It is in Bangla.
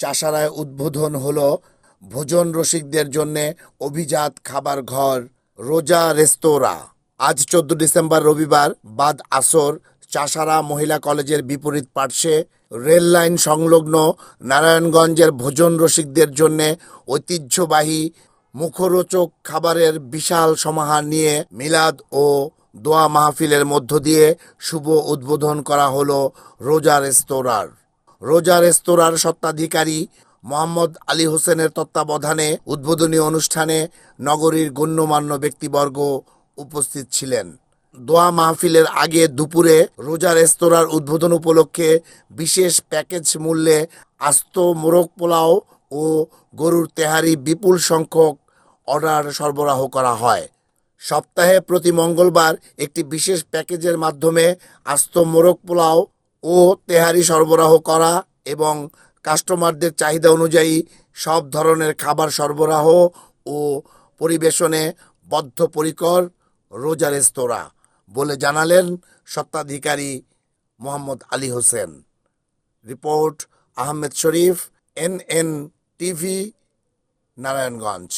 চাষারায় উদ্বোধন হলো ভোজন রসিকদের জন্য অভিজাত খাবার ঘর, রোজা রেস্তোরাঁ। আজ চোদ্দ ডিসেম্বর রবিবার বাদ আসর, চাষারা মহিলা কলেজের বিপরীত পার্শ্বে রেল লাইন সংলগ্ন নারায়ণগঞ্জের ভোজন রসিকদের জন্য ঐতিহ্যবাহী মুখরোচক খাবারের বিশাল সমাহার নিয়ে মিলাদ ও দোয়া মাহফিলের মধ্য দিয়ে শুভ উদ্বোধন করা হলো রোজা রেস্তোরাঁর। রোজা রেস্তোরাঁর স্বত্বাধিকারী মোহাম্মদ আলী হোসেনের তত্ত্বাবধানে উদ্বোধনী অনুষ্ঠানে নগরীর গণ্যমান্য ব্যক্তিবর্গ উপস্থিত ছিলেন। দোয়া মাহফিলের আগে দুপুরে রোজা রেস্তোরাঁর উদ্বোধন উপলক্ষে বিশেষ প্যাকেজ মূল্যে আস্ত মোরগ পোলাও ও গরুর তেহারি বিপুল সংখ্যক অর্ডার সরবরাহ করা হয়। সপ্তাহে প্রতি মঙ্গলবার একটি বিশেষ প্যাকেজের মাধ্যমে আস্ত মোরগ পোলাও ও তেহারি সরবরাহ করা এবং কাস্টমারদের চাহিদা অনুযায়ী সব ধরনের খাবার সরবরাহ ও পরিবেশনে বদ্ধপরিকর রোজা রেস্তোরাঁ বলে জানালেন স্বত্বাধিকারী Mohammad Ali Hossain. Report Ahmed Sharif N N TV, Narayanganj.